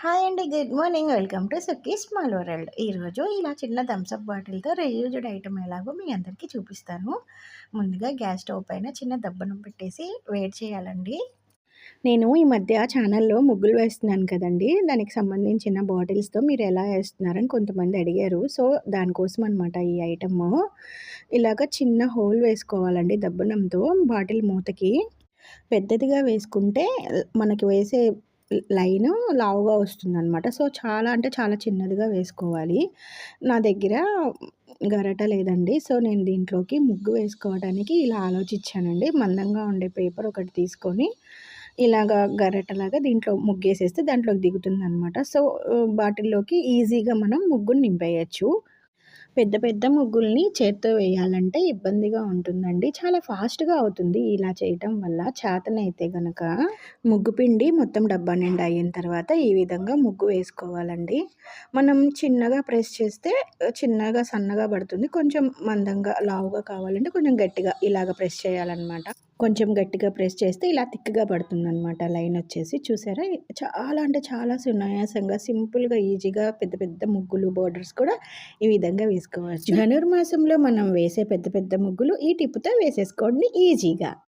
Hi అండి good morning. Welcome to Sukki small world. ఈరోజు ఇలా చిన్న థమ్స్అప్ బాటిల్తో రీయూజ్డ్ ఐటమ్ ఎలాగో మీ అందరికీ చూపిస్తాను. ముందుగా గ్యాస్ స్టవ్ పైన చిన్న దబ్బనం పెట్టేసి వేడి చేయాలండి. నేను ఈ మధ్య ఛానల్లో ముగ్గులు వేస్తున్నాను కదండి. దానికి సంబంధించిన బాటిల్స్తో మీరు ఎలా వేస్తున్నారని కొంతమంది అడిగారు. సో దానికోసం అనమాట ఈ ఐటమ్. ఇలాగ చిన్న హోల్ వేసుకోవాలండి దబ్బనంతో బాటిల్ మూతకి. పెద్దదిగా వేసుకుంటే మనకి వేసే లైను లావుగా వస్తుందనమాట సో చాలా అంటే చాలా చిన్నదిగా వేసుకోవాలి. నా దగ్గర గరట లేదండి. సో నేను దీంట్లోకి ముగ్గు వేసుకోవడానికి ఇలా ఆలోచించానండి. మందంగా ఉండే పేపర్ ఒకటి తీసుకొని ఇలాగ గరటలాగా దీంట్లో ముగ్గేసేస్తే దాంట్లోకి దిగుతుంది అనమాట సో బాటిల్లోకి ఈజీగా మనం ముగ్గుని నింపేయచ్చు. పెద్ద పెద్ద ముగ్గుల్ని చేత్తో వేయాలంటే ఇబ్బందిగా ఉంటుందండి. చాలా ఫాస్ట్గా అవుతుంది ఇలా చేయటం వల్ల చేతనైతే గనక. ముగ్గు పిండి మొత్తం డబ్బా నిండా అయిన తర్వాత ఈ విధంగా ముగ్గు వేసుకోవాలండి. మనం చిన్నగా ప్రెస్ చేస్తే చిన్నగా సన్నగా పడుతుంది. కొంచెం మందంగా లావుగా కావాలంటే కొంచెం గట్టిగా ఇలాగ ప్రెస్ చేయాలన్నమాట. కొంచెం గట్టిగా ప్రెస్ చేస్తే ఇలా థిక్గా పడుతుందనమాట లైన్ వచ్చేసి చూసారా? చాలా అంటే చాలా సునాయాసంగా సింపుల్గా ఈజీగా పెద్ద పెద్ద ముగ్గులు బోర్డర్స్ కూడా ఈ విధంగా వేసుకోవచ్చు. ధనుర్మాసంలో మనం వేసే పెద్ద పెద్ద ముగ్గులు ఈ టిప్పుతో వేసేసుకోండి ఈజీగా.